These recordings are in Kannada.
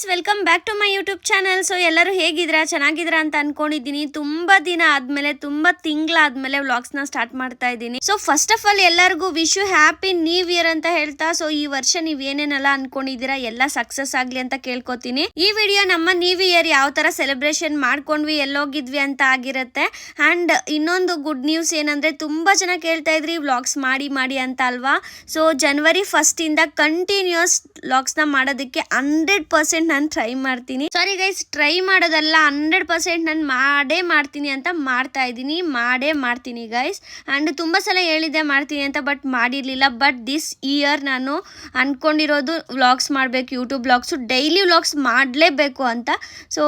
Guys welcome back to my YouTube channel so ಎಲ್ಲರೂ ಹೇಗಿದ್ದೀರಾ? ಚೆನ್ನಾಗಿದ್ದೀರಾ ಅಂತ ಅನ್ಕೊಂಡಿದ್ದೀನಿ. ತುಂಬಾ ದಿನ ಆದ್ಮೇಲೆ, ತುಂಬಾ ತಿಂಗಳಾದ್ಮೇಲೆ ನ ಸ್ಟಾರ್ಟ್ ಮಾಡ್ತಾ ಇದ್ದೀನಿ. ಸೊ ಫಸ್ಟ್ ಆಫ್ ಆಲ್ ಎಲ್ಲರಿಗೂ wish you happy new year ಅಂತ ಹೇಳ್ತಾ ಸೊ ಈ ವರ್ಷ ನೀವ್ ಏನೇನೆಲ್ಲ ಅನ್ಕೊಂಡಿದ್ದೀರಾ, ಎಲ್ಲ ಸಕ್ಸಸ್ ಆಗ್ಲಿ ಅಂತ ಕೇಳ್ಕೊತೀನಿ. ಈ ವಿಡಿಯೋ ನಮ್ಮ ನ್ಯೂ ಇಯರ್ ಯಾವ ತರ ಸೆಲೆಬ್ರೇಷನ್ ಮಾಡ್ಕೊಂಡ್ವಿ, ಎಲ್ಲೋಗಿದ್ವಿ ಅಂತ ಆಗಿರುತ್ತೆ. ಅಂಡ್ ಇನ್ನೊಂದು ಗುಡ್ ನ್ಯೂಸ್ ಏನಂದ್ರೆ, ತುಂಬಾ ಜನ ಕೇಳ್ತಾ ಇದ್ರಿ ವ್ಲಾಗ್ಸ್ ಮಾಡಿ ಮಾಡಿ ಅಂತ ಅಲ್ವಾ? ಸೊ ಜನವರಿ ಫಸ್ಟ್ ಇಂದ ಕಂಟಿನ್ಯೂಸ್ ವ್ಲಾಗ್ಸ್ನ ಮಾಡೋದಕ್ಕೆ ಹಂಡ್ರೆಡ್ ಪರ್ಸೆಂಟ್ ನಾನು ಟ್ರೈ ಮಾಡ್ತೀನಿ. ಸಾರಿ ಗೈಸ್ ಟ್ರೈ ಮಾಡೋದಲ್ಲ ಹಂಡ್ರೆಡ್ ಪರ್ಸೆಂಟ್ ನಾನು ಮಾಡೇ ಮಾಡ್ತೀನಿ ಅಂತ ಮಾಡ್ತಾ ಇದ್ದೀನಿ. ಮಾಡೇ ಮಾಡ್ತೀನಿ ಗೈಸ್ ಆ್ಯಂಡ್ ತುಂಬ ಸಲ ಹೇಳಿದ್ದೆ ಮಾಡ್ತೀನಿ ಅಂತ ಬಟ್ ಮಾಡಿರಲಿಲ್ಲ. ಬಟ್ ದಿಸ್ ಇಯರ್ ನಾನು ಅಂದ್ಕೊಂಡಿರೋದು ವ್ಲಾಗ್ಸ್ ಮಾಡಬೇಕು ಯೂಟ್ಯೂಬ್ ವ್ಲಾಗ್ಸು ಡೈಲಿ ವ್ಲಾಗ್ಸ್ ಮಾಡಲೇಬೇಕು ಅಂತ. ಸೊ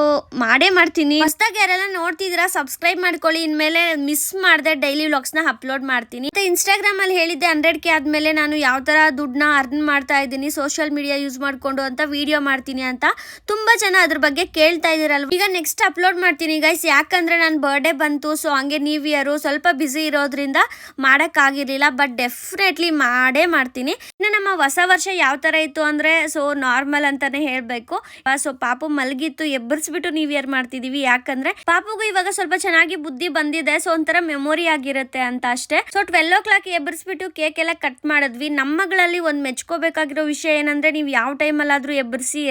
ಮಾಡೇ ಮಾಡ್ತೀನಿ. ಹೊಸ್ದಾಗಿ ಯಾರೆಲ್ಲ ನೋಡ್ತಿದ್ದೀರಾ ಸಬ್ಸ್ಕ್ರೈಬ್ ಮಾಡ್ಕೊಳ್ಳಿ. ಇನ್ಮೇಲೆ ಮಿಸ್ ಮಾಡಿದೆ ಡೈಲಿ ವ್ಲಾಗ್ಸ್ನ ಅಪ್ಲೋಡ್ ಮಾಡ್ತೀನಿ. ಮತ್ತು ಇನ್ಸ್ಟಾಗ್ರಾಮಲ್ಲಿ ಹೇಳಿದ್ದೆ ಹಂಡ್ರೆಡ್ ಕೆ ಆದಮೇಲೆ ನಾನು ಯಾವ ಥರ ದುಡ್ಡನ್ನ ಅರ್ನ್ ಮಾಡ್ತಾ ಇದ್ದೀನಿ ಸೋಷಿಯಲ್ ಮೀಡಿಯಾ ಯೂಸ್ ಮಾಡಿಕೊಂಡು ಅಂತ ವಿಡಿಯೋ ಮಾಡ್ತೀನಿ ಅಂತ. ತುಂಬಾ ಜನ ಅದ್ರ ಬಗ್ಗೆ ಕೇಳ್ತಾ ಇದೀರಲ್ವ ಈಗ ನೆಕ್ಸ್ಟ್ ಅಪ್ಲೋಡ್ ಮಾಡ್ತೀನಿ ಗೈಸ್ ಯಾಕಂದ್ರೆ ನನ್ನ ಬರ್ಡೇ ಬಂತು ಸೊ ಹಂಗೆ ನ್ಯೂ ಇಯರ್ ಸ್ವಲ್ಪ ಬ್ಯುಸಿ ಇರೋದ್ರಿಂದ ಮಾಡಕ್ ಆಗಿರ್ಲಿಲ್ಲ ಬಟ್ ಡೆಫಿನೆಟ್ಲಿ ಮಾಡೇ ಮಾಡ್ತೀನಿ. ಇನ್ನು ನಮ್ಮ ಹೊಸ ವರ್ಷ ಯಾವ ತರ ಇತ್ತು ಅಂದ್ರೆ ಸೊ ನಾರ್ಮಲ್ ಅಂತಾನೆ ಹೇಳ್ಬೇಕು. ಸೊ ಪಾಪು ಮಲಗಿತ್ತು, ಎಬ್ಬರಿಸ್ಬಿಟ್ಟು ನ್ಯೂ ಇಯರ್ ಮಾಡ್ತಿದೀವಿ. ಯಾಕಂದ್ರೆ ಪಾಪುಗೂ ಇವಾಗ ಸ್ವಲ್ಪ ಚೆನ್ನಾಗಿ ಬುದ್ಧಿ ಬಂದಿದೆ ಸೊ ಒಂಥರ ಮೆಮೊರಿ ಆಗಿರುತ್ತೆ ಅಂತ ಅಷ್ಟೇ. ಸೊ ಟ್ವೆಲ್ ಓ ಕ್ಲಾಕ್ ಎಬ್ಬರಿಸ್ಬಿಟ್ಟು ಕೇಕ್ ಎಲ್ಲ ಕಟ್ ಮಾಡಿದ್ವಿ. ನಮ್ಮಗಳಲ್ಲಿ ಒಂದ್ ಮೆಚ್ಕೋಬೇಕಾಗಿರೋ ವಿಷಯ ಏನಂದ್ರೆ, ನೀವು ಯಾವ ಟೈಮಲ್ಲಾದರೂ ಎಬ್ಬರಿಸಿ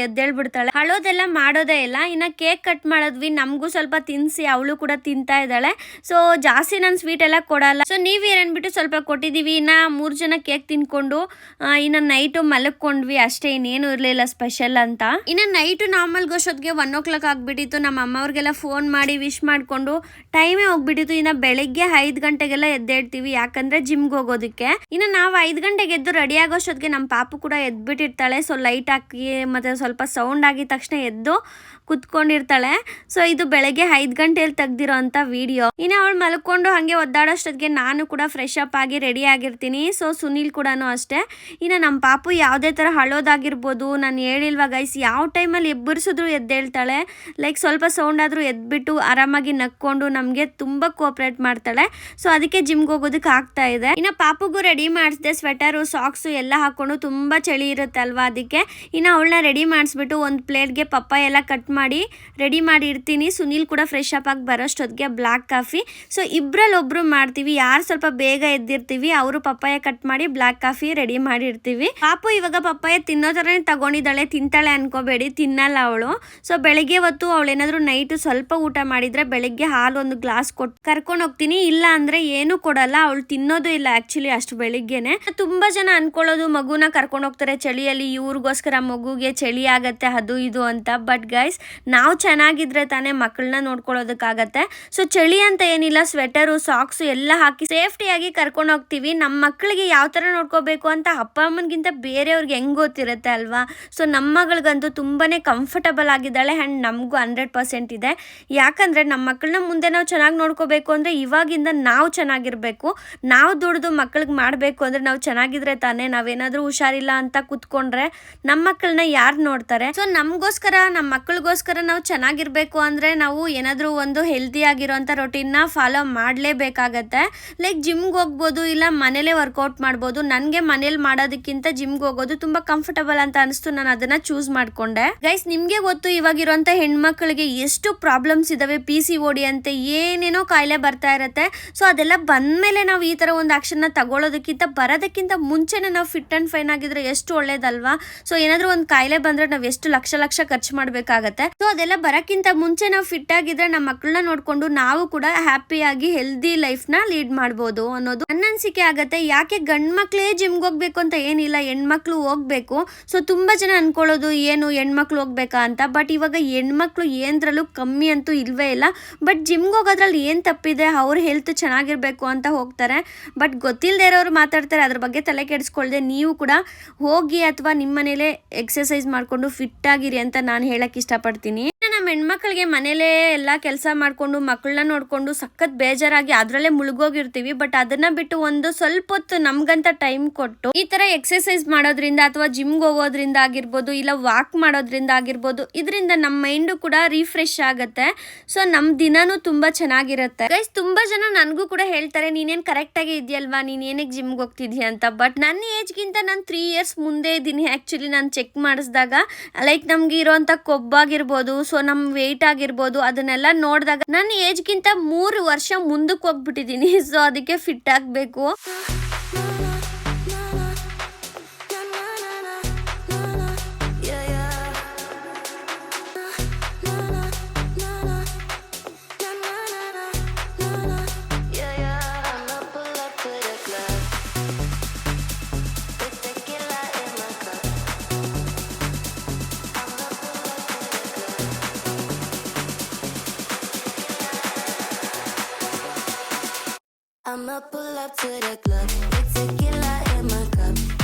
ಎದ್ದೇಳ್ಬಿಡ್ತಾಳೆ ಅಳೋದೆಲ್ಲ ಮಾಡೋದೇ ಇಲ್ಲ. ಇನ್ನ ಕೇಕ್ ಕಟ್ ಮಾಡಿದ್ವಿ. ನಮಗೂ ಸ್ವಲ್ಪ ತಿನ್ಸಿ ಅವಳು ಕೂಡ ತಿಂತಾ ಇದ್ದಾಳೆ. ಸೊ ಜಾಸ್ತಿ ನಾನು ಸ್ವೀಟ್ ಎಲ್ಲ ಕೊಡಲ್ಲ. ಸೊ ನೀವ್ ಏನನ್ಬಿಟ್ಟು ಸ್ವಲ್ಪ ಕೊಟ್ಟಿದೀವಿ ಇನ್ನ ಮೂರ್ ಜನ ಕೇಕ್ ತಿನ್ಕೊಂಡು ಇನ್ನ ನೈಟು ಮಲಗ್ಕೊಂಡ್ವಿ ಅಷ್ಟೇ. ಇನ್ನೇನು ಇರಲಿಲ್ಲ ಸ್ಪೆಷಲ್ ಅಂತ. ಇನ್ನ ನೈಟು ನಾರ್ಮಲ್ ಮಲ್ಗೋಷ್ಟೊತ್ತಿಗೆ ಒನ್ ಓ ಕ್ಲಾಕ್ ಆಗ್ಬಿಟ್ಟಿತ್ತು. ನಮ್ಮ ಅಮ್ಮವ್ರಿಗೆಲ್ಲ ಫೋನ್ ಮಾಡಿ ವಿಶ್ ಮಾಡ್ಕೊಂಡು ಟೈಮೇ ಹೋಗ್ಬಿಟ್ಟಿತ್ತು. ಇನ್ನ ಬೆಳಿಗ್ಗೆ ಐದು ಗಂಟೆಗೆಲ್ಲ ಎದ್ದೇಳ್ತೀವಿ. ಯಾಕಂದ್ರೆ ಜಿಮ್ಗೆ ಹೋಗೋದಕ್ಕೆ. ಇನ್ನು ನಾವು ಐದು ಗಂಟೆಗೆ ಎದ್ದು ರೆಡಿ ಆಗೋಷ್ಟೊತ್ತಿಗೆ ನಮ್ಮ ಪಾಪು ಕೂಡ ಎದ್ಬಿಟ್ಟಿರ್ತಾಳೆ. ಸೊ ಲೈಟ್ ಹಾಕಿ ಮತ್ತೆ ಸ್ವಲ್ಪ ಸೌಂಡ್ ಆಗಿದ ತಕ್ಷಣ ಎದ್ದು ಕುತ್ಕೊಂಡಿರ್ತಾಳೆ. ಸೊ ಇದು ಬೆಳಗ್ಗೆ ಐದು ಗಂಟೆಯಲ್ಲಿ ತೆಗ್ದಿರೋ ಅಂತ ವಿಡಿಯೋ ಇನ್ನು ಅವಳು ಮಲ್ಕೊಂಡು ಹಂಗೆ ಒದ್ದಾಡೋಷ್ಟೊತ್ತಿಗೆ ನಾನು ಕೂಡ ಫ್ರೆಶ್ ಅಪ್ ಆಗಿ ರೆಡಿ ಆಗಿರ್ತೀನಿ. ಸೊ ಸುನೀಲ್ ಕೂಡ ಅಷ್ಟೇ. ಇನ್ನು ನಮ್ಮ ಪಾಪು ಯಾವುದೇ ಥರ ಹಳೋದಾಗಿರ್ಬೋದು. ನಾನು ಹೇಳಿಲ್ವಾ ಗೈಸ್ ಯಾವ ಟೈಮಲ್ಲಿ ಎಬ್ಬರಿಸಿದ್ರು ಎದ್ದೇಳ್ತಾಳೆ ಲೈಕ್ ಸ್ವಲ್ಪ ಸೌಂಡ್ ಆದರೂ ಎದ್ಬಿಟ್ಟು ಆರಾಮಾಗಿ ನಕ್ಕೊಂಡು ನಮಗೆ ತುಂಬ ಕೋಪ್ರೇಟ್ ಮಾಡ್ತಾಳೆ. ಸೊ ಅದಕ್ಕೆ ಜಿಮ್ಗೆ ಹೋಗೋದಕ್ಕೆ ಆಗ್ತಾ ಇದೆ. ಇನ್ನು ಪಾಪುಗೂ ರೆಡಿ ಮಾಡಿಸಿದೆ ಸ್ವೆಟರು ಸಾಕ್ಸು ಎಲ್ಲ ಹಾಕೊಂಡು ತುಂಬ ಚಳಿ ಇರುತ್ತೆ ಅಲ್ವಾ ಅದಕ್ಕೆ. ಇನ್ನು ಅವಳನ್ನ ರೆಡಿ ಮಾಡಿಸ್ಬಿಟ್ಟು ಒಂದು ಪ್ಲೇಟ್ಗೆ ಪಪ್ಪಾಯ ಎಲ್ಲ ಕಟ್ ಮಾಡಿ ರೆಡಿ ಮಾಡಿ ಇಡ್ತೀನಿ ಸುನೀಲ್ ಕೂಡ ಫ್ರೆಶ್ ಅಪ್ ಆಗಿ ಬರೋಷ್ಟೊತ್ತಿಗೆ ಬ್ಲ್ಯಾಕ್ ಕಾಫಿ ಸೊ ಇಬ್ಬರಲ್ಲಿ ಒಬ್ರು ಮಾಡ್ತೀವಿ. ಯಾರು ಸ್ವಲ್ಪ ಬೇಗ ಎದ್ದಿರ್ತೀವಿ, ಅವರು ಪಪ್ಪಾಯ ಕಟ್ ಮಾಡಿ ಬ್ಲ್ಯಾಕ್ ಕಾಫಿ ರೆಡಿ ಮಾಡಿ ಇಡ್ತೀವಿ ಪಾಪು ಇವಾಗ ಪಪ್ಪಾಯ ತಿನ್ನೋ ಥರನೇ ತಗೊಂಡಿದ್ದಾಳೆ, ತಿಂತಾಳೆ ಅನ್ಕೋಬೇಡಿ, ತಿನ್ನಲ್ಲ ಅವಳು. ಸೊ ಬೆಳಗ್ಗೆ ಹೊತ್ತು ಅವಳು ಏನಾದರೂ ನೈಟ್ ಸ್ವಲ್ಪ ಊಟ ಮಾಡಿದ್ರೆ ಬೆಳಗ್ಗೆ ಹಾಲು ಒಂದು ಗ್ಲಾಸ್ ಕೊಟ್ಟು ಕರ್ಕೊಂಡು ಹೋಗ್ತೀನಿ. ಇಲ್ಲ ಅಂದ್ರೆ ಏನು ಕೊಡಲ್ಲ. ಅವಳು ತಿನ್ನೋದು ಇಲ್ಲ ಆಕ್ಚುಲಿ ಅಷ್ಟು ಬೆಳಿಗ್ಗೆನೆ. ತುಂಬಾ ಜನ ಅನ್ಕೊಳ್ಳೋದು ಮಗುನ ಕರ್ಕೊಂಡು ಹೋಗ್ತಾರೆ ಚಳಿಯಲ್ಲಿ. ಇವ್ರಿಗೋಸ್ಕರ ಮಗುಗೆ ಚಳಿ ಆಗತ್ತೆ ಅದು ಇದು ಅಂತ. ಬಟ್ ಗೈಸ್ ನಾವು ಚೆನ್ನಾಗಿದ್ರೆ ತಾನೇ ಮಕ್ಕಳನ್ನ ನೋಡ್ಕೊಳ್ಳೋದಕ್ಕಾಗತ್ತೆ. ಸೊ ಚಳಿ ಅಂತ ಏನಿಲ್ಲ ಸ್ವೆಟರು ಸಾಕ್ಸು ಎಲ್ಲ ಹಾಕಿ ಸೇಫ್ಟಿಯಾಗಿ ಕರ್ಕೊಂಡು ಹೋಗ್ತೀವಿ. ನಮ್ಮ ಮಕ್ಕಳಿಗೆ ಯಾವ ಥರ ನೋಡ್ಕೋಬೇಕು ಅಂತ ಅಪ್ಪ ಅಮ್ಮನಿಗಿಂತ ಬೇರೆಯವ್ರಿಗೆ ಹೆಂಗ್ ಗೊತ್ತಿರುತ್ತೆ ಅಲ್ವಾ? ಸೊ ನಮ್ಮ ಮಗಳಿಗಂತೂ ತುಂಬಾ ಕಂಫರ್ಟಬಲ್ ಆಗಿದ್ದಾಳೆ ಆ್ಯಂಡ್ ನಮಗೂ ಹಂಡ್ರೆಡ್ ಪರ್ಸೆಂಟ್ ಇದೆ. ಯಾಕಂದರೆ ನಮ್ಮ ಮಕ್ಕಳನ್ನ ಮುಂದೆ ನಾವು ಚೆನ್ನಾಗಿ ನೋಡ್ಕೋಬೇಕು ಅಂದರೆ ಇವಾಗಿಂದ ನಾವು ಚೆನ್ನಾಗಿರಬೇಕು. ನಾವು ದುಡ್ದು ಮಕ್ಕಳಿಗೆ ಮಾಡಬೇಕು ಅಂದರೆ ನಾವು ಚೆನ್ನಾಗಿದ್ರೆ ತಾನೇ ನಾವೇನಾದರೂ ಹುಷಾರಿಲ್ಲ ಅಂತ ಕುತ್ಕೊಂಡ್ರೆ ನಮ್ಮ ಮಕ್ಕಳನ್ನ ಯಾರು ನೋಡ್ತಾರೆ? ನಮಗೋಸ್ಕರ ನಮ್ಮ ಮಕ್ಕಳಿಗೋಸ್ಕರ ನಾವು ಚೆನ್ನಾಗಿರಬೇಕು ಅಂದ್ರೆ ನಾವು ಏನಾದರೂ ಒಂದು ಹೆಲ್ದಿ ಆಗಿರೋಂಥ ರೊಟೀನ್ನ ಫಾಲೋ ಮಾಡಲೇಬೇಕಾಗತ್ತೆ. ಲೈಕ್ ಜಿಮ್ಗೆ ಹೋಗ್ಬೋದು, ಇಲ್ಲ ಮನೇಲೇ ವರ್ಕೌಟ್ ಮಾಡ್ಬೋದು. ನನಗೆ ಮನೇಲಿ ಮಾಡೋದಕ್ಕಿಂತ ಜಿಮ್ಗೆ ಹೋಗೋದು ತುಂಬಾ ಕಂಫರ್ಟಬಲ್ ಅಂತ ಅನಿಸ್ತು, ನಾನು ಅದನ್ನ ಚೂಸ್ ಮಾಡಿಕೊಂಡೆ. ಗೈಸ್ ನಿಮಗೆ ಗೊತ್ತು ಇವಾಗಿರುವಂಥ ಹೆಣ್ಮಕ್ಳಿಗೆ ಎಷ್ಟು ಪ್ರಾಬ್ಲಮ್ಸ್ ಇದಾವೆ ಪಿ ಸಿ ಓಡಿ ಅಂತ ಏನೇನೋ ಕಾಯಿಲೆ ಬರ್ತಾ ಇರತ್ತೆ. ಸೊ ಅದೆಲ್ಲ ಬಂದಮೇಲೆ ನಾವು ಈ ತರ ಒಂದು ಆಕ್ಷನ್ ತಗೊಳ್ಳೋದಕ್ಕಿಂತ ಬರೋದಕ್ಕಿಂತ ಮುಂಚೆನೇ ನಾವು ಫಿಟ್ ಅಂಡ್ ಫೈನ್ ಆಗಿದ್ರೆ ಎಷ್ಟು ಒಳ್ಳೇದಲ್ವಾ? ಸೊ ಏನಾದರೂ ಒಂದು ಕಾಯಿಲೆ ಬಂದ್ರೆ ನಾವು ಎಷ್ಟು ಲಕ್ಷ ಲಕ್ಷ ಖರ್ಚು ಮಾಡ್ಬೇಕಾಗತ್ತೆ. ಸೊ ಅದೆಲ್ಲ ಬರೋಕ್ಕಿಂತ ಮುಂಚೆ ನಾವು ಫಿಟ್ ಆಗಿದ್ರೆ ನಮ್ಮ ಮಕ್ಕಳನ್ನ ನೋಡಿಕೊಂಡು ನಾವು ಕೂಡ ಹ್ಯಾಪಿಯಾಗಿ ಹೆಲ್ದಿ ಲೈಫ್ನ ಲೀಡ್ ಮಾಡ್ಬೋದು ಅನ್ನೋದು ನನ್ನ ಅನಿಸಿಕೆ ಆಗುತ್ತೆ. ಯಾಕೆ ಗಂಡು ಮಕ್ಕಳೇ ಜಿಮ್ಗೆ ಹೋಗ್ಬೇಕು ಅಂತ ಏನಿಲ್ಲ, ಹೆಣ್ಮಕ್ಳು ಹೋಗ್ಬೇಕು. ಸೊ ತುಂಬಾ ಜನ ಅನ್ಕೊಳ್ಳೋದು ಏನು ಹೆಣ್ಮಕ್ಳು ಹೋಗ್ಬೇಕಾ ಅಂತ. ಬಟ್ ಇವಾಗ ಹೆಣ್ಮಕ್ಳು ಏನ್ದ್ರಲ್ಲೂ ಕಮ್ಮಿ ಅಂತೂ ಇಲ್ವೇ ಇಲ್ಲ. ಬಟ್ ಜಿಮ್ಗೆ ಹೋಗೋದ್ರಲ್ಲಿ ಏನು ತಪ್ಪಿದೆ? ಅವ್ರ ಹೆಲ್ತ್ ಚೆನ್ನಾಗಿರ್ಬೇಕು ಅಂತ ಹೋಗ್ತಾರೆ. ಬಟ್ ಗೊತ್ತಿಲ್ಲದೆ ಇರೋರು ಮಾತಾಡ್ತಾರೆ. ಅದ್ರ ಬಗ್ಗೆ ತಲೆ ಕೆಡಿಸ್ಕೊಳ್ದೆ. ನೀವು ಕೂಡ ಹೋಗಿ ಅಥವಾ ನಿಮ್ಮ ಮನೇಲೆ ಎಕ್ಸಸೈಸ್ ಮಾಡ್ಕೊಂಡು ಫಿಟ್ ಆಗಿರಿ ಅಂತ ನಾನು ಹೇಳಕ್ ಇಷ್ಟಪಡ್ತೀನಿ. ನಮ್ಮ ಹೆಣ್ಮಕ್ಳಿಗೆ ಮನೇಲೇ ಎಲ್ಲ ಕೆಲಸ ಮಾಡ್ಕೊಂಡು ಮಕ್ಕಳನ್ನ ನೋಡಿಕೊಂಡು ಸಖತ್ ಬೇಜಾರಾಗಿ ಅದರಲ್ಲೇ ಮುಳುಗೋಗಿರ್ತೀವಿ. ಬಟ್ ಅದನ್ನ ಬಿಟ್ಟು ಒಂದು ಸ್ವಲ್ಪ ಹೊತ್ತು ನಮ್ಗಂತ ಟೈಮ್ ಕೊಟ್ಟು ಈ ತರ ಎಕ್ಸರ್ಸೈಸ್ ಮಾಡೋದ್ರಿಂದ ಅಥವಾ ಜಿಮ್ಗೆ ಹೋಗೋದ್ರಿಂದ ಆಗಿರ್ಬೋದು, ಇಲ್ಲ ವಾಕ್ ಮಾಡೋದ್ರಿಂದ ಆಗಿರ್ಬೋದು, ಇದರಿಂದ ನಮ್ಮ ಮೈಂಡು ಕೂಡ ರಿಫ್ರೆಶ್ ಆಗುತ್ತೆ. ಸೊ ನಮ್ಮ ದಿನಾನು ತುಂಬಾ ಚೆನ್ನಾಗಿರುತ್ತೆ. ಗೈಸ್ ತುಂಬಾ ಜನ ನನಗೂ ಕೂಡ ಹೇಳ್ತಾರೆ, ನೀನೇನ್ ಕರೆಕ್ಟ್ ಆಗಿ ಇದೆಯಲ್ವಾ? ನೀನ್ ಏನಕ್ಕೆ ಜಿಮ್ಗೆ ಹೋಗ್ತಿದ್ಯಾ? ಅಂತ. ಬಟ್ ನನ್ನ ಏಜ್ಗಿಂತ ನಾನು ತ್ರೀ ಇಯರ್ಸ್ ಮುಂದೆ ಇದ್ದೀನಿ ಆ್ಯಕ್ಚುಲಿ ನಾನು ಚೆಕ್ ಮಾಡಿಸಿದಾಗ ಲೈಕ್ ನಮ್ಗೆ ಇರೋವಂಥ ಕೊಬ್ಬಾಗಿರ್ಬೋದು ಸೊ ನಮ್ಮ ವೆಯ್ಟ್ ಆಗಿರ್ಬೋದು, ಅದನ್ನೆಲ್ಲ ನೋಡಿದಾಗ ನನ್ನ ಏಜ್ಗಿಂತ ಮೂರು ವರ್ಷ ಮುಂದಕ್ಕೆ ಹೋಗ್ಬಿಟ್ಟಿದ್ದೀನಿ ಸೊ ಅದಕ್ಕೆ ಫಿಟ್ ಆಗಬೇಕು. I'ma pull up to the club with tequila in my cup.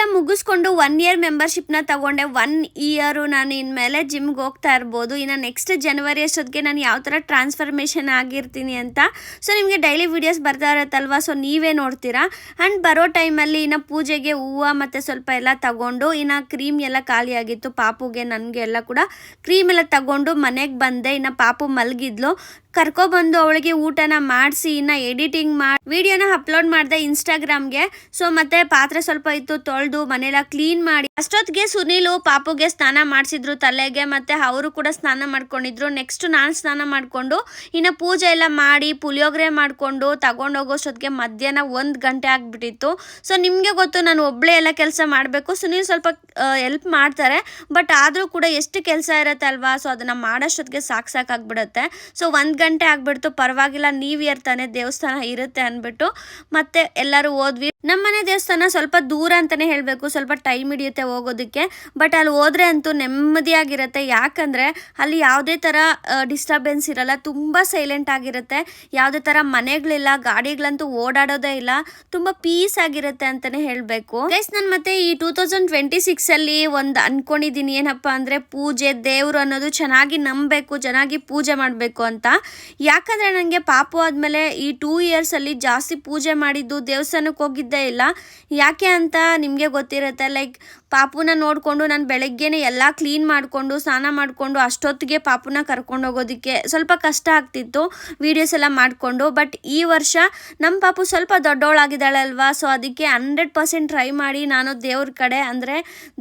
ಎಲ್ಲ ಮುಗಿಸ್ಕೊಂಡು ಒನ್ ಇಯರ್ ಮೆಂಬರ್ಶಿಪ್ನ ತಗೊಂಡೆ. ಒನ್ ಇಯರು ನಾನು ಇನ್ಮೇಲೆ ಜಿಮ್ಗೆ ಹೋಗ್ತಾ ಇರ್ಬೋದು. ಇನ್ನು ನೆಕ್ಸ್ಟ್ ಜನವರಿ ಅಷ್ಟೊತ್ತಿಗೆ ನಾನು ಯಾವ ಥರ ಟ್ರಾನ್ಸ್ಫರ್ಮೇಷನ್ ಆಗಿರ್ತೀನಿ ಅಂತ. ಸೊ ನಿಮಗೆ ಡೈಲಿ ವೀಡಿಯೋಸ್ ಬರ್ತಾ ಇರತ್ತಲ್ವ? ಸೊ ನೀವೇ ನೋಡ್ತೀರಾ? ಆ್ಯಂಡ್ ಬರೋ ಟೈಮಲ್ಲಿ ಇನ್ನು ಪೂಜೆಗೆ ಹೂವು ಮತ್ತು ಸ್ವಲ್ಪ ಎಲ್ಲ ತಗೊಂಡು, ಇನ್ನು ಕ್ರೀಮ್ ಎಲ್ಲ ಖಾಲಿಯಾಗಿತ್ತು ಪಾಪುಗೆ, ನನಗೆ ಎಲ್ಲ ಕೂಡ ಕ್ರೀಮ್ ಎಲ್ಲ ತಗೊಂಡು ಮನೆಗೆ ಬಂದೆ. ಇನ್ನು ಪಾಪು ಮಲಗಿದ್ಲು. ಕರ್ಕೊಬಂದು ಅವಳಿಗೆ ಊಟನ ಮಾಡಿಸಿ, ಇನ್ನು ಎಡಿಟಿಂಗ್ ಮಾಡಿ ವಿಡಿಯೋನ ಅಪ್ಲೋಡ್ ಮಾಡಿದೆ ಇನ್ಸ್ಟಾಗ್ರಾಮ್ಗೆ ಸೊ ಮತ್ತು ಪಾತ್ರೆ ಸ್ವಲ್ಪ ಇತ್ತು, ತೊಳೆದು ಮನೆಲ್ಲ ಕ್ಲೀನ್ ಮಾಡಿ ಅಷ್ಟೊತ್ತಿಗೆ ಸುನೀಲು ಪಾಪುಗೆ ಸ್ನಾನ ಮಾಡಿಸಿದ್ರು ತಲೆಗೆ ಮತ್ತೆ ಅವರು ಕೂಡ ಸ್ನಾನ ಮಾಡ್ಕೊಂಡಿದ್ರು. ನೆಕ್ಸ್ಟ್ ನಾನು ಸ್ನಾನ ಮಾಡಿಕೊಂಡು ಇನ್ನು ಪೂಜೆ ಎಲ್ಲ ಮಾಡಿ ಪುಳಿಯೋಗರೆ ಮಾಡಿಕೊಂಡು ತಗೊಂಡೋಗೋಷ್ಟೊತ್ತಿಗೆ ಮಧ್ಯಾಹ್ನ ಒಂದು ಗಂಟೆ ಆಗಿಬಿಟ್ಟಿತ್ತು. ಸೊ ನಿಮಗೆ ಗೊತ್ತು ನಾನು ಒಬ್ಬಳೇ ಎಲ್ಲ ಕೆಲಸ ಮಾಡಬೇಕು. ಸುನೀಲ್ ಸ್ವಲ್ಪ ಎಲ್ಪ್ ಮಾಡ್ತಾರೆ. ಬಟ್ ಆದರೂ ಕೂಡ ಎಷ್ಟು ಕೆಲಸ ಇರುತ್ತೆ ಅಲ್ವಾ? ಸೊ ಅದನ್ನು ಮಾಡೋಷ್ಟೊತ್ತಿಗೆ ಸಾಕು ಸಾಕಾಗ್ಬಿಡುತ್ತೆ ಸೊ ಒಂದು ಗಂಟೆ ಆಗಿಬಿಡ್ತು. ಪರವಾಗಿಲ್ಲ, ನೀವು ಇಯರ್ ತಾನೇ ದೇವಸ್ಥಾನ ಇರುತ್ತೆ ಅಂದ್ಬಿಟ್ಟು ಮತ್ತೆ ಎಲ್ಲರೂ ಹೋದ್ವಿ. ನಮ್ಮನೆ ದೇವಸ್ಥಾನ ಸ್ವಲ್ಪ ದೂರ ಅಂತಲೇ ಹೇಳಬೇಕು, ಸ್ವಲ್ಪ ಟೈಮ್ ಹಿಡಿಯುತ್ತೆ ಹೋಗೋದಕ್ಕೆ. ಬಟ್ ಅಲ್ಲಿ ಹೋದರೆ ಅಂತೂ ನೆಮ್ಮದಿಯಾಗಿರುತ್ತೆ. ಯಾಕಂದರೆ ಅಲ್ಲಿ ಯಾವುದೇ ಥರ ಡಿಸ್ಟರ್ಬೆನ್ಸ್ ಇರಲ್ಲ, ತುಂಬ ಸೈಲೆಂಟ್ ಆಗಿರುತ್ತೆ. ಯಾವುದೇ ಥರ ಮನೆಗಳಿಲ್ಲ, ಗಾಡಿಗಳಂತೂ ಓಡಾಡೋದೇ ಇಲ್ಲ. ತುಂಬ ಪೀಸ್ ಆಗಿರುತ್ತೆ ಅಂತಲೇ ಹೇಳಬೇಕು. ಗೈಸ್ ನಾನು ಮತ್ತೆ ಈ ಟೂ ತೌಸಂಡ್ ಟ್ವೆಂಟಿ ಸಿಕ್ಸಲ್ಲಿ ಒಂದು ಅಂದ್ಕೊಂಡಿದ್ದೀನಿ ಏನಪ್ಪ ಅಂದರೆ ಪೂಜೆ, ದೇವರು ಅನ್ನೋದು ಚೆನ್ನಾಗಿ ನಂಬಬೇಕು, ಚೆನ್ನಾಗಿ ಪೂಜೆ ಮಾಡಬೇಕು ಅಂತ. ಯಾಕಂದರೆ ನನಗೆ ಪಾಪು ಆದಮೇಲೆ ಈ ಟೂ ಇಯರ್ಸಲ್ಲಿ ಜಾಸ್ತಿ ಪೂಜೆ ಮಾಡಿದ್ದು ದೇವಸ್ಥಾನಕ್ಕೆ ಹೋಗಿದ್ದೇ ಇಲ್ಲ. ಯಾಕೆ ಅಂತ ನಿಮಗೆ ಗೊತ್ತಿರುತ್ತೆ ಲೈಕ್ ಪಾಪುನ ನೋಡಿಕೊಂಡು ನಾನು ಬೆಳಗ್ಗೆನೆ ಎಲ್ಲ ಕ್ಲೀನ್ ಮಾಡಿಕೊಂಡು, ಸ್ನಾನ ಮಾಡಿಕೊಂಡು ಅಷ್ಟೊತ್ತಿಗೆ ಪಾಪುನ ಕರ್ಕೊಂಡು ಹೋಗೋದಕ್ಕೆ ಸ್ವಲ್ಪ ಕಷ್ಟ ಆಗ್ತಿತ್ತು ವೀಡಿಯೋಸ್ ಎಲ್ಲ ಮಾಡಿಕೊಂಡು. ಬಟ್ ಈ ವರ್ಷ ನಮ್ಮ ಪಾಪು ಸ್ವಲ್ಪ ದೊಡ್ಡವಳಾಗಿದ್ದಾಳಲ್ವಾ ಸೊ ಅದಕ್ಕೆ ಹಂಡ್ರೆಡ್ ಪರ್ಸೆಂಟ್ ಟ್ರೈ ಮಾಡಿ ನಾನು ದೇವ್ರ ಕಡೆ ಅಂದರೆ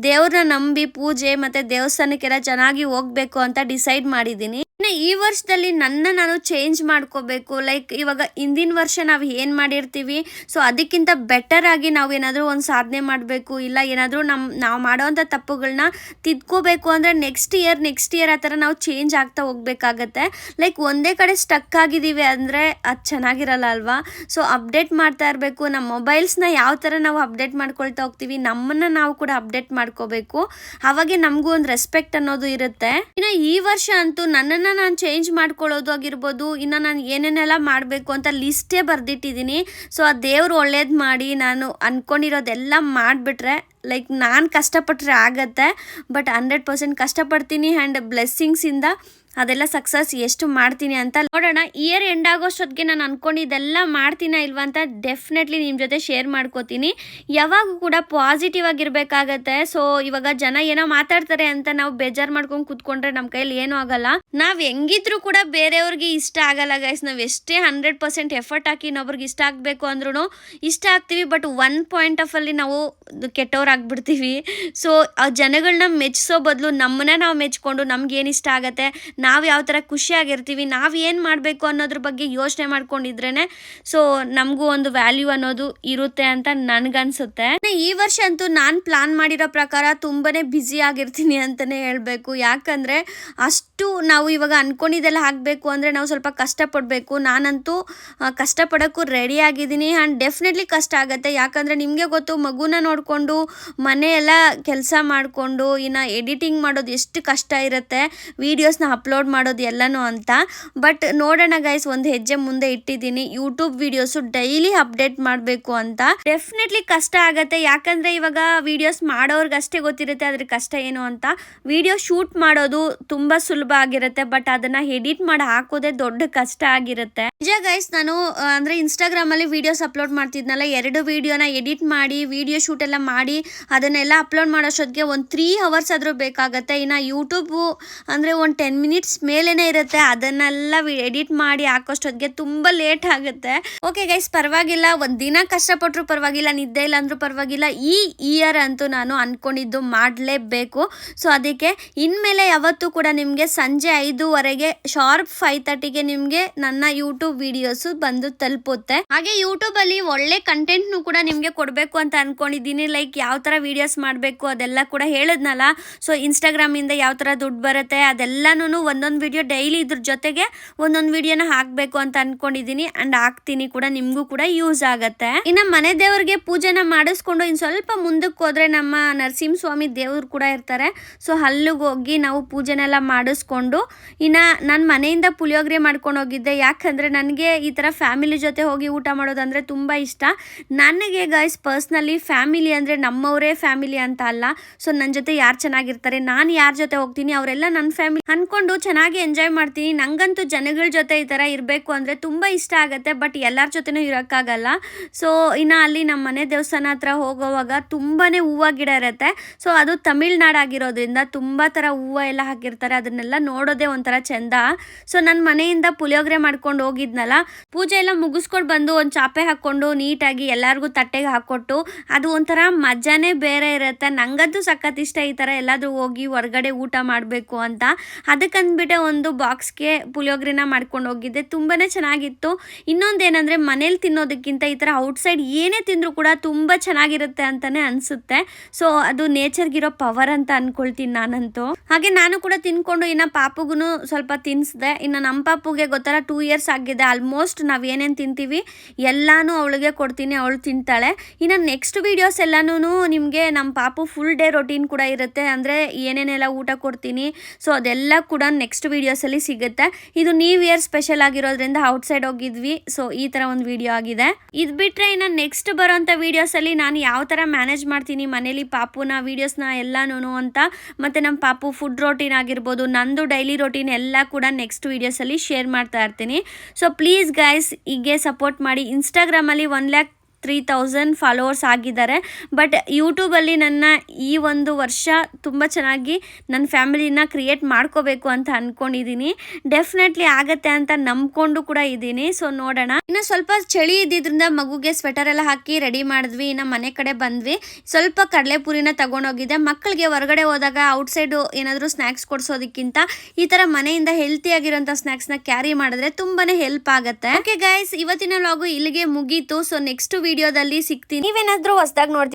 ದೇವ್ರನ್ನ ನಂಬಿ ಪೂಜೆ ಮತ್ತು ದೇವಸ್ಥಾನಕ್ಕೆಲ್ಲ ಚೆನ್ನಾಗಿ ಹೋಗಬೇಕು ಅಂತ ಡಿಸೈಡ್ ಮಾಡಿದ್ದೀನಿ. ಈ ವರ್ಷದಲ್ಲಿ ನನ್ನ ನಾನು ಚೇಂಜ್ ಮಾಡ್ಕೋಬೇಕು. ಲೈಕ್ ಇವಾಗ ಹಿಂದಿನ ವರ್ಷ ನಾವು ಏನು ಮಾಡಿರ್ತೀವಿ? ಸೊ ಅದಕ್ಕಿಂತ ಬೆಟರ್ ಆಗಿ ನಾವು ಏನಾದರೂ ಒಂದು ಸಾಧನೆ ಮಾಡಬೇಕು. ಇಲ್ಲ, ಏನಾದರೂ ನಮ್ಮ ನಾವು ಮಾಡೋವಂಥ ತಪ್ಪುಗಳನ್ನ ತಿದ್ಕೋಬೇಕು ಅಂದರೆ ನೆಕ್ಸ್ಟ್ ಇಯರ್ ನೆಕ್ಸ್ಟ್ ಇಯರ್ ಆ ಥರ ನಾವು ಚೇಂಜ್ ಆಗ್ತಾ ಹೋಗ್ಬೇಕಾಗತ್ತೆ. ಲೈಕ್ ಒಂದೇ ಕಡೆ ಸ್ಟಕ್ ಆಗಿದ್ದೀವಿ ಅಂದರೆ ಅದು ಚೆನ್ನಾಗಿರಲ್ಲ ಅಲ್ವಾ? ಸೊ ಅಪ್ಡೇಟ್ ಮಾಡ್ತಾ ಇರಬೇಕು. ನಮ್ಮ ಮೊಬೈಲ್ಸ್ನ ಯಾವ ಥರ ನಾವು ಅಪ್ಡೇಟ್ ಮಾಡ್ಕೊಳ್ತಾ ಹೋಗ್ತೀವಿ, ನಮ್ಮನ್ನು ನಾವು ಕೂಡ ಅಪ್ಡೇಟ್ ಮಾಡ್ಕೋಬೇಕು. ಅವಾಗೆ ನಮಗೂ ಒಂದು ರೆಸ್ಪೆಕ್ಟ್ ಅನ್ನೋದು ಇರುತ್ತೆ. ಇನ್ನು ಈ ವರ್ಷ ಅಂತೂ ನನ್ನನ್ನು ನಾನು ಚೇಂಜ್ ಮಾಡ್ಕೊಳ್ಳೋದು ಆಗಿರ್ಬೋದು, ಇನ್ನು ನಾನು ಏನೇನೆಲ್ಲ ಮಾಡಬೇಕು ಅಂತ ಲಿಸ್ಟೇ ಬರೆದಿಟ್ಟಿದ್ದೀನಿ ಸೊ ಆ ದೇವ್ರು ಒಳ್ಳೇದು ಮಾಡಿ ನಾನು ಅಂದ್ಕೊಂಡಿರೋದೆಲ್ಲ ಮಾಡಿಬಿಟ್ರೆ ಲೈಕ್ ನಾನು ಕಷ್ಟಪಟ್ಟರೆ ಆಗತ್ತೆ ಬಟ್ ಹಂಡ್ರೆಡ್ ಪರ್ಸೆಂಟ್ ಕಷ್ಟಪಡ್ತೀನಿ ಆ್ಯಂಡ್ ಬ್ಲೆಸ್ಸಿಂಗ್ಸಿಂದ ಅದೆಲ್ಲ ಸಕ್ಸಸ್ ಎಷ್ಟು ಮಾಡ್ತೀನಿ ಅಂತ ನೋಡೋಣ. ಇಯರ್ ಎಂಡ್ ಆಗೋಷ್ಟೊತ್ತಿಗೆ ನಾನು ಅನ್ಕೊಂಡಿದ್ದೆಲ್ಲ ಮಾಡ್ತೀನ ಇಲ್ವಾ ಅಂತ ಡೆಫಿನೆಟ್ಲಿ ನಿಮ್ಮ ಜೊತೆ ಶೇರ್ ಮಾಡ್ಕೋತೀನಿ. ಯಾವಾಗೂ ಕೂಡ ಪಾಸಿಟಿವ್ ಆಗಿರ್ಬೇಕಾಗತ್ತೆ. ಸೊ ಇವಾಗ ಜನ ಏನೋ ಮಾತಾಡ್ತಾರೆ ಅಂತ ನಾವು ಬೇಜಾರು ಮಾಡ್ಕೊಂಡು ಕೂತ್ಕೊಂಡ್ರೆ ನಮ್ಮ ಕೈಯಲ್ಲಿ ಏನೂ ಆಗಲ್ಲ. ನಾವು ಹೆಂಗಿದ್ರು ಕೂಡ ಬೇರೆಯವ್ರಿಗೆ ಇಷ್ಟ ಆಗಲ್ಲ ಗೈಸ್ ನಾವು ಎಷ್ಟೇ ಹಂಡ್ರೆಡ್ ಪರ್ಸೆಂಟ್ ಎಫರ್ಟ್ ಹಾಕಿ ಇನ್ನೊಬ್ರಿಗೆ ಇಷ್ಟ ಆಗಬೇಕು ಅಂದ್ರೂ ಇಷ್ಟ ಆಗ್ತೀವಿ. ಬಟ್ ಒನ್ ಪಾಯಿಂಟ್ ಆಫ್ ಅಲ್ಲಿ ನಾವು ಕೆಟ್ಟವ್ರಾಗ್ಬಿಡ್ತೀವಿ. ಸೊ ಆ ಜನಗಳನ್ನ ಮೆಚ್ಚಿಸೋ ಬದಲು ನಮ್ಮನ್ನ ನಾವು ಮೆಚ್ಕೊಂಡು ನಮ್ಗೆ ಏನು ಇಷ್ಟ ಆಗತ್ತೆ? ನಾವು ಯಾವ ಥರ ಖುಷಿಯಾಗಿರ್ತೀವಿ ನಾವು ಏನು ಮಾಡಬೇಕು ಅನ್ನೋದ್ರ ಬಗ್ಗೆ ಯೋಚನೆ ಮಾಡ್ಕೊಂಡಿದ್ರೇ ಸೊ ನಮಗೂ ಒಂದು ವ್ಯಾಲ್ಯೂ ಅನ್ನೋದು ಇರುತ್ತೆ ಅಂತ ನನಗನ್ಸುತ್ತೆ. ಈ ವರ್ಷ ಅಂತೂ ನಾನು ಪ್ಲಾನ್ ಮಾಡಿರೋ ಪ್ರಕಾರ ತುಂಬಾ ಬ್ಯುಸಿ ಆಗಿರ್ತೀನಿ ಅಂತಲೇ ಹೇಳಬೇಕು. ಯಾಕಂದರೆ ಅಷ್ಟು ಎಷ್ಟು ನಾವು ಇವಾಗ ಅನ್ಕೊಂಡಿದ್ದೆಲ್ಲ ಆಗಬೇಕು ಅಂದರೆ ನಾವು ಸ್ವಲ್ಪ ಕಷ್ಟಪಡಬೇಕು. ನಾನಂತೂ ಕಷ್ಟಪಡೋಕ್ಕೂ ರೆಡಿ ಆಗಿದ್ದೀನಿ ಆ್ಯಂಡ್ ಡೆಫಿನೆಟ್ಲಿ ಕಷ್ಟ ಆಗುತ್ತೆ. ಯಾಕಂದರೆ ನಿಮಗೆ ಗೊತ್ತು, ಮಗುನ ನೋಡಿಕೊಂಡು ಮನೆಯೆಲ್ಲ ಕೆಲಸ ಮಾಡಿಕೊಂಡು, ಇನ್ನು ಎಡಿಟಿಂಗ್ ಮಾಡೋದು ಎಷ್ಟು ಕಷ್ಟ ಇರುತ್ತೆ ವೀಡಿಯೋಸ್ನ ಅಪ್ಲೋಡ್ ಮಾಡೋದು ಎಲ್ಲನೂ ಅಂತ. ಬಟ್ ನೋಡೋಣ ಗೈಸ್ ಒಂದು ಹೆಜ್ಜೆ ಮುಂದೆ ಇಟ್ಟಿದ್ದೀನಿ. ಯೂಟ್ಯೂಬ್ ವೀಡಿಯೋಸು ಡೈಲಿ ಅಪ್ಡೇಟ್ ಮಾಡಬೇಕು ಅಂತ. ಡೆಫಿನೆಟ್ಲಿ ಕಷ್ಟ ಆಗುತ್ತೆ. ಯಾಕಂದರೆ ಇವಾಗ ವೀಡಿಯೋಸ್ ಮಾಡೋರ್ಗಷ್ಟೇ ಗೊತ್ತಿರುತ್ತೆ ಅದ್ರ ಕಷ್ಟ ಏನು ಅಂತ. ವಿಡಿಯೋ ಶೂಟ್ ಮಾಡೋದು ತುಂಬ ಸುಲಭ ಆಗಿರುತ್ತೆ ಬಟ್ ಅದನ್ನ ಎಡಿಟ್ ಮಾಡಿ ಹಾಕೋದೇ ದೊಡ್ಡ ಕಷ್ಟ ಆಗಿರುತ್ತೆ. ನಿಜ ಗೈಸ್ ನಾನು ಅಂದ್ರೆ ಇನ್ಸ್ಟಾಗ್ರಾಮ್ ಅಲ್ಲಿ ವಿಡಿಯೋಸ್ ಅಪ್ಲೋಡ್ ಮಾಡ್ತಿದ್ನಲ್ಲ, ಎರಡು ವಿಡಿಯೋನ ಎಡಿಟ್ ಮಾಡಿ ವಿಡಿಯೋ ಶೂಟ್ ಎಲ್ಲ ಮಾಡಿ, ಅದನ್ನೆಲ್ಲ ಅಪ್ಲೋಡ್ ಮಾಡೋಷ್ಟೊತ್ತಿಗೆ ಒಂದು ತ್ರೀ ಅವರ್ಸ್ ಆದ್ರೂ ಬೇಕಾಗತ್ತೆ. ಇನ್ನು ಯೂಟ್ಯೂಬು ಅಂದ್ರೆ ಒಂದು ಟೆನ್ ಮಿನಿಟ್ಸ್ ಮೇಲೇನೆ ಇರುತ್ತೆ. ಅದನ್ನೆಲ್ಲ ಎಡಿಟ್ ಮಾಡಿ ಹಾಕೋಷ್ಟೊತ್ತಿಗೆ ತುಂಬ ಲೇಟ್ ಆಗುತ್ತೆ. ಓಕೆ ಗೈಸ್ ಪರವಾಗಿಲ್ಲ. ಒಂದು ದಿನ ಕಷ್ಟಪಟ್ಟರು ಪರವಾಗಿಲ್ಲ, ನಿದ್ದೆ ಇಲ್ಲ ಅಂದ್ರೂ ಪರವಾಗಿಲ್ಲ. ಈ ಇಯರ್ ಅಂತೂ ನಾನು ಅನ್ಕೊಂಡಿದ್ದು ಮಾಡಲೇಬೇಕು. ಸೊ ಅದಕ್ಕೆ ಇನ್ಮೇಲೆ ಯಾವತ್ತೂ ಕೂಡ ನಿಮಗೆ ಸಂಜೆ ಐದೂವರೆಗೆ ಶಾರ್ಪ್ ಫೈವ್ ತರ್ಟಿಗೆ ನಿಮಗೆ ನನ್ನ ಯೂಟ್ಯೂಬ್ ವಿಡಿಯೋಸು ಬಂದು ತಲುಪುತ್ತೆ. ಹಾಗೆ ಯೂಟ್ಯೂಬಲ್ಲಿ ಒಳ್ಳೆ ಕಂಟೆಂಟ್ನು ಕೂಡ ನಿಮಗೆ ಕೊಡಬೇಕು ಅಂತ ಅನ್ಕೊಂಡಿದ್ದೀನಿ. ಲೈಕ್ ಯಾವ ಥರ ವಿಡಿಯೋಸ್ ಮಾಡಬೇಕು ಅದೆಲ್ಲ ಕೂಡ ಹೇಳಿದ್ನಲ್ಲ. ಸೊ ಇನ್ಸ್ಟಾಗ್ರಾಮಿಂದ ಯಾವ ಥರ ದುಡ್ಡು ಬರುತ್ತೆ ಅದೆಲ್ಲನೂ ಒಂದೊಂದು ವಿಡಿಯೋ ಡೈಲಿ ಇದ್ರ ಜೊತೆಗೆ ಒಂದೊಂದು ವಿಡಿಯೋನ ಹಾಕಬೇಕು ಅಂತ ಅನ್ಕೊಂಡಿದ್ದೀನಿ. ಆ್ಯಂಡ್ ಹಾಕ್ತೀನಿ ಕೂಡ, ನಿಮಗೂ ಕೂಡ ಯೂಸ್ ಆಗುತ್ತೆ. ಇನ್ನು ಮನೆ ದೇವರಿಗೆ ಪೂಜೆನ ಮಾಡಿಸ್ಕೊಂಡು ಇನ್ನು ಸ್ವಲ್ಪ ಮುಂದಕ್ಕೆ ಹೋದ್ರೆ ನಮ್ಮ ನರಸಿಂಹಸ್ವಾಮಿ ದೇವರು ಕೂಡ ಇರ್ತಾರೆ. ಸೊ, ಅಲ್ಲಿಗೆ ಹೋಗಿ ನಾವು ಪೂಜೆನೆಲ್ಲ ಮಾಡಿಸ್ಕೊಂಡು ಇನ್ನು ನಾನು ಮನೆಯಿಂದ ಪುಳಿಯೋಗರೆ ಮಾಡ್ಕೊಂಡು ಹೋಗಿದ್ದೆ. ಯಾಕಂದರೆ ನನಗೆ ಈ ಥರ ಫ್ಯಾಮಿಲಿ ಜೊತೆ ಹೋಗಿ ಊಟ ಮಾಡೋದಂದರೆ ತುಂಬ ಇಷ್ಟ. ನನಗೆ ಗೈಸ್ ಪರ್ಸ್ನಲಿ ಫ್ಯಾಮಿಲಿ ಅಂದರೆ ನಮ್ಮವರೇ ಫ್ಯಾಮಿಲಿ ಅಂತ ಅಲ್ಲ. ಸೊ ನನ್ನ ಜೊತೆ ಯಾರು ಚೆನ್ನಾಗಿರ್ತಾರೆ, ನಾನು ಯಾರ ಜೊತೆ ಹೋಗ್ತೀನಿ, ಅವರೆಲ್ಲ ನನ್ನ ಫ್ಯಾಮಿಲಿ ಅಂದ್ಕೊಂಡು ಚೆನ್ನಾಗಿ ಎಂಜಾಯ್ ಮಾಡ್ತೀನಿ. ನಂಗಂತೂ ಜನಗಳ ಜೊತೆ ಈ ಥರ ಇರಬೇಕು ಅಂದರೆ ತುಂಬ ಇಷ್ಟ ಆಗುತ್ತೆ ಬಟ್ ಎಲ್ಲರ ಜೊತೆನೂ ಇರೋಕ್ಕಾಗಲ್ಲ. ಸೊ ಇನ್ನು ಅಲ್ಲಿ ನಮ್ಮ ಮನೆ ದೇವಸ್ಥಾನ ಹತ್ರ ಹೋಗೋವಾಗ ತುಂಬಾ ಹೂವು ಗಿಡ ಇರುತ್ತೆ. ಸೊ ಅದು ತಮಿಳ್ನಾಡಾಗಿರೋದ್ರಿಂದ ತುಂಬ ಥರ ಹೂವು ಎಲ್ಲ ಹಾಕಿರ್ತಾರೆ. ಅದನ್ನೆಲ್ಲ ನೋಡೋದೇ ಒಂಥರ ಚೆಂದ. ಸೊ ನನ್ನ ಮನೆಯಿಂದ ಪುಳಿಯೋಗರೆ ಮಾಡ್ಕೊಂಡು ಹೋಗಿದ್ನಲ್ಲ, ಪೂಜೆ ಎಲ್ಲ ಮುಗಿಸ್ಕೊಂಡು ಬಂದು ಒಂದು ಚಾಪೆ ಹಾಕ್ಕೊಂಡು ನೀಟಾಗಿ ಎಲ್ಲರಿಗೂ ತಟ್ಟೆಗೆ ಹಾಕ್ಕೊಟ್ಟು ಅದು ಒಂಥರ ಮಜಾನೇ ಬೇರೆ ಇರುತ್ತೆ. ನಂಗಂತೂ ಸಖತ್ ಇಷ್ಟ ಈ ಥರ ಎಲ್ಲಾದರೂ ಹೋಗಿ ಹೊರಗಡೆ ಊಟ ಮಾಡಬೇಕು ಅಂತ. ಅದಕ್ಕಂದ್ಬಿಟ್ಟೆ ಒಂದು ಬಾಕ್ಸ್ಗೆ ಪುಳಿಯೋಗರೆನ ಮಾಡ್ಕೊಂಡು ಹೋಗಿದ್ದೆ. ತುಂಬಾ ಚೆನ್ನಾಗಿತ್ತು. ಇನ್ನೊಂದೇನೆಂದರೆ ಮನೇಲಿ ತಿನ್ನೋದಕ್ಕಿಂತ ಈ ಥರ ಔಟ್ಸೈಡ್ ಏನೇ ತಿಂದರೂ ಕೂಡ ತುಂಬ ಚೆನ್ನಾಗಿರುತ್ತೆ ಅಂತಲೇ ಅನಿಸುತ್ತೆ. ಸೊ ಅದು ನೇಚರ್ಗಿರೋ ಪವರ್ ಅಂತ ಅಂದ್ಕೊಳ್ತೀನಿ ನಾನಂತೂ. ಹಾಗೆ ನಾನು ಕೂಡ ತಿನ್ಕೊಂಡು ಇನ್ನು ಪಾಪುಗೂ ಸ್ವಲ್ಪ ತಿನ್ನಿಸ್ದೆ ಇನ್ನು ನಮ್ಮ ಪಾಪುಗೆ ಗೊತ್ತಲ್ಲ ಟೂ ಇಯರ್ಸ್ ಆಗಿದೆ. ಆಲ್ಮೋಸ್ಟ್ ನಾವು ಏನೇನು ತಿಂತೀವಿ, ಎಲ್ಲಾನು ಅವಳಿಗೆ ಕೊಡ್ತೀನಿ, ಅವಳು ತಿಂತಾಳೆ. ಇನ್ನು ನೆಕ್ಸ್ಟ್ ವೀಡಿಯೋಸ್ ಎಲ್ಲನೂ ನಿಮಗೆ ನಮ್ಮ ಪಾಪು ಫುಲ್ ಡೇ ರೊಟೀನ್ ಕೂಡ ಇರುತ್ತೆ. ಅಂದರೆ ಏನೇನೆಲ್ಲ ಊಟ ಕೊಡ್ತೀನಿ ಸೊ ಅದೆಲ್ಲ ಕೂಡ ನೆಕ್ಸ್ಟ್ ವೀಡಿಯೋಸಲ್ಲಿ ಸಿಗುತ್ತೆ. ಇದು ನ್ಯೂ ಇಯರ್ ಸ್ಪೆಷಲ್ ಆಗಿರೋದ್ರಿಂದ ಔಟ್ಸೈಡ್ ಹೋಗಿದ್ವಿ ಸೊ ಈ ಥರ ಒಂದು ವಿಡಿಯೋ ಆಗಿದೆ. ಇದು ಬಿಟ್ಟರೆ ಇನ್ನು ನೆಕ್ಸ್ಟ್ ಬರೋಂಥ ವೀಡಿಯೋಸಲ್ಲಿ ನಾನು ಯಾವ ಥರ ಮ್ಯಾನೇಜ್ ಮಾಡ್ತೀನಿ ಮನೇಲಿ ಪಾಪುನ ವೀಡಿಯೋಸ್ನ ಎಲ್ಲನೂ ಅಂತ. ಮತ್ತು ನಮ್ಮ ಪಾಪು ಫುಡ್ ರೋಟೀನ್ ಆಗಿರ್ಬೋದು ನಂದು ಡೈಲಿ ರೊಟೀನ್ ಎಲ್ಲ ಕೂಡ ನೆಕ್ಸ್ಟ್ ವೀಡಿಯೋಸಲ್ಲಿ ಶೇರ್ ಮಾಡ್ತಾ ಇರ್ತೀನಿ. ಸೊ ಪ್ಲೀಸ್ ಗೈಸ್ ಹೀಗೆ ಸಪೋರ್ಟ್ ಮಾಡಿ ಇನ್ಸ್ಟಾಗ್ರಾಮಲ್ಲಿ one lakh three thousand followers ಆಗಿದ್ದಾರೆ. ಬಟ್ ಯೂಟ್ಯೂಬಲ್ಲಿ ನನ್ನ ಈ ಒಂದು ವರ್ಷ ತುಂಬ ಚೆನ್ನಾಗಿ ನನ್ನ ಫ್ಯಾಮಿಲಿನ ಕ್ರಿಯೇಟ್ ಮಾಡ್ಕೋಬೇಕು ಅಂತ ಅಂದ್ಕೊಂಡಿದ್ದೀನಿ ಡೆಫಿನೆಟ್ಲಿ ಆಗತ್ತೆ ಅಂತ ನಂಬ್ಕೊಂಡು ಕೂಡ ಇದ್ದೀನಿ ಸೊ ನೋಡೋಣ. ಇನ್ನು ಸ್ವಲ್ಪ ಚಳಿ ಇದ್ದಿದ್ರಿಂದ ಮಗುಗೆ ಸ್ವೆಟರ್ ಎಲ್ಲ ಹಾಕಿ ರೆಡಿ ಮಾಡಿದ್ವಿ. ಇನ್ನು ಮನೆ ಕಡೆ ಬಂದ್ವಿ. ಸ್ವಲ್ಪ ಕಡಲೆಪುರಿನ ತಗೊಂಡೋಗಿದ್ದೆ. ಮಕ್ಕಳಿಗೆ ಹೊರಗಡೆ ಹೋದಾಗ ಔಟ್ಸೈಡು ಏನಾದರೂ ಸ್ನ್ಯಾಕ್ಸ್ ಕೊಡಿಸೋದಕ್ಕಿಂತ ಈ ಥರ ಮನೆಯಿಂದ ಹೆಲ್ತಿ ಆಗಿರೋಂಥ ಸ್ನ್ಯಾಕ್ಸ್ನ ಕ್ಯಾರಿ ಮಾಡಿದ್ರೆ ತುಂಬಾನೇ ಹೆಲ್ಪ್ ಆಗುತ್ತೆ. ಓಕೆ ಗೈಸ್ ಇವತ್ತಿನ ಲಾಗು ಇಲ್ಲಿಗೆ ಮುಗೀತು. ಸೊ ನೆಕ್ಸ್ಟ್ ವಿಡಿಯೋದಲ್ಲಿ ಸಿಗ್ತೀನಿ. ನೀವೇನಾದರೂ ಹೊಸದಾಗಿ ನೋಡ್ತೀವಿ